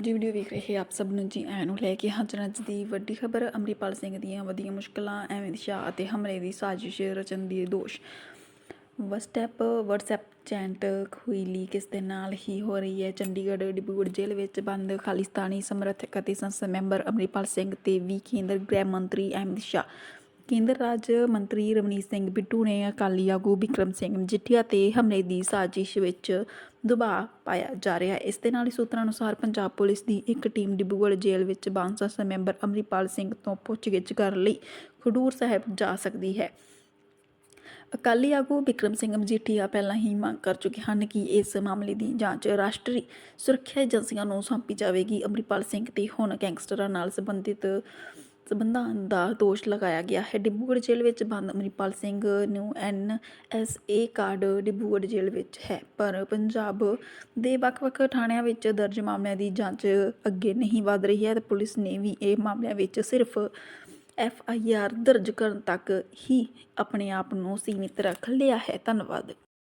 ਜੀ ਵੀਡੀਓ ਵੇਖ ਰਹੇ ਆਪ ਸਭ ਨੂੰ ਜੀ ਆਇਆਂ ਨੂੰ ਲੈ ਕੇ ਹਾਜ਼ਰ ਹਾਂ ਅੱਜ ਦੀ ਵੱਡੀ ਖਬਰ ਅਮਰੀਪਾਲ ਸਿੰਘ ਦੀਆਂ ਵਧੀਆਂ ਮੁਸ਼ਕਲਾਂ, ਐਵੇਂ ਦੀ ਸ਼ਾਹ ਅਤੇ ਹਮਲੇ ਦੀ ਸਾਜ਼ਿਸ਼, ਰਚਨ ਦੀ ਦੋਸ਼। ਵਟਸਐਪ ਵਟਸਐਪ ਚੈਟ ਹੋਈ ਲੀਕ ਇਸ ਦੇ ਨਾਲ ਹੀ ਹੋ ਰਹੀ ਹੈ? ਚੰਡੀਗੜ੍ਹ ਡਿਬਰੂਗੜ੍ਹ ਜੇਲ੍ਹ ਵਿੱਚ ਬੰਦ, ਖਾਲਿਸਤਾਨੀ ਸਮਰਥਕ ਅਤੇ ਸੰਸਦ ਮੈਂਬਰ ਅਮਰੀਪਾਲ ਸਿੰਘ ਤੇ ਵੀ ਕੇਂਦਰ ਗ੍ਰਹਿ ਮੰਤਰੀ ਅਹਿਮਦ ਸ਼ਾਹ। ਕੇਂਦਰ ਰਾਜ ਮੰਤਰੀ ਰਵਨੀਤ ਸਿੰਘ ਬਿੱਟੂ ਨੇ ਅਕਾਲੀ ਆਗੂ ਬਿਕਰਮ ਸਿੰਘ ਮਜੀਠੀਆ ਤੇ ਹਮਲੇ ਦੀ ਸਾਜ਼ਿਸ਼ ਵਿੱਚ ਦਬਾਅ ਪਾਇਆ ਜਾ ਰਿਹਾ ਹੈ। ਇਸ ਦੇ ਨਾਲ ਹੀ ਸੂਤਰਾਂ ਅਨੁਸਾਰ ਪੰਜਾਬ ਪੁਲਿਸ ਦੀ ਇੱਕ ਟੀਮ ਡਿਬਰੂਗੜ੍ਹ ਜੇਲ੍ਹ ਵਿੱਚ ਬੰਦ ਸੰਸਦ ਮੈਂਬਰ ਅਮਰੀਪਾਲ ਸਿੰਘ ਤੋਂ ਪੁੱਛਗਿੱਛ ਕਰਨ ਲਈ ਖਡੂਰ ਸਾਹਿਬ ਜਾ ਸਕਦੀ ਹੈ। ਅਕਾਲੀ ਆਗੂ ਬਿਕਰਮ ਸਿੰਘ ਮਜੀਠੀਆ ਪਹਿਲਾਂ ਹੀ ਮੰਗ ਕਰ ਚੁੱਕੇ ਹਨ ਕਿ ਇਸ ਮਾਮਲੇ ਦੀ ਜਾਂਚ ਰਾਸ਼ਟਰੀ ਸੁਰੱਖਿਆ ਏਜੰਸੀਆਂ ਨੂੰ ਸੌਂਪੀ ਜਾਵੇਗੀ। ਅਮਰੀਪਾਲ ਸਿੰਘ ਤੇ ਹੁਣ ਗੈਂਗਸਟਰਾਂ ਨਾਲ ਸੰਬੰਧਿਤ ਸਬੰਧਾਂ ਦਾ ਦੋਸ਼ ਲਗਾਇਆ ਗਿਆ ਹੈ। ਡਿਬਰੂਗੜ੍ਹ ਜੇਲ੍ਹ ਵਿੱਚ ਬੰਦ ਅਮਰੀਪਾਲ ਸਿੰਘ ਨੂੰ ਐਨ ਐਸ ਏ ਕਾਰਡ ਡਿਬਰੂਗੜ੍ਹ ਜੇਲ੍ਹ ਵਿੱਚ ਹੈ। ਪਰ ਪੰਜਾਬ ਦੇ ਵੱਖ-ਵੱਖ ਥਾਣਿਆਂ ਵਿੱਚ ਦਰਜ ਮਾਮਲਿਆਂ ਦੀ ਜਾਂਚ ਅੱਗੇ ਨਹੀਂ ਵਧ ਰਹੀ ਹੈ ਤੇ ਪੁਲਿਸ ਨੇ ਵੀ ਇਹ ਮਾਮਲਿਆਂ ਵਿੱਚ ਸਿਰਫ ਐਫ ਆਈ ਆਰ ਦਰਜ ਕਰਨ ਤੱਕ ਹੀ ਆਪਣੇ ਆਪ ਨੂੰ ਸੀਮਿਤ ਰੱਖ ਲਿਆ ਹੈ। ਧੰਨਵਾਦ।